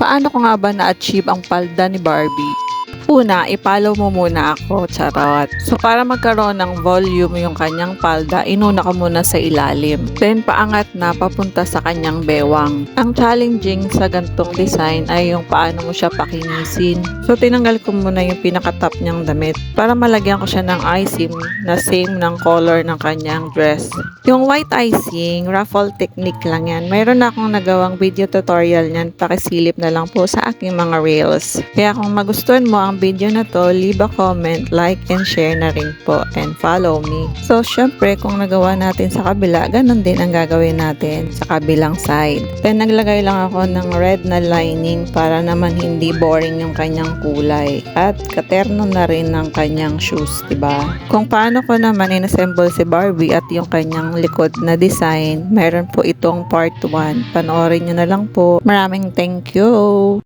Paano ko nga ba na-achieve ang palda ni Barbie? Una, ipalaw mo muna ako, charot. So, para magkaroon ng volume yung kanyang palda, inuna ko muna sa ilalim. Then, paangat na papunta sa kanyang bewang. Ang challenging sa gantong design ay yung paano mo siya pakinisin. So, tinanggal ko muna yung pinaka-top niyang damit para malagyan ko siya ng icing na same ng color ng kanyang dress. Yung white icing, ruffle technique lang yan. Mayroon na akong nagawang video tutorial niyan. Pakisilip na lang po sa aking mga reels. Kaya kung magustuhan mo ang video na to, leave a comment, like, and share na rin po. And follow me. So, syempre, kung nagawa natin sa kabila, ganun din ang gagawin natin sa kabilang side. Then, naglagay lang ako ng red na lining para naman hindi boring yung kanyang kulay. At katerno na rin ng kanyang shoes, ba? Kung paano ko naman inassemble si Barbie at yung kanyang likod na design, meron po itong part 1. Panoorin nyo na lang po. Maraming thank you!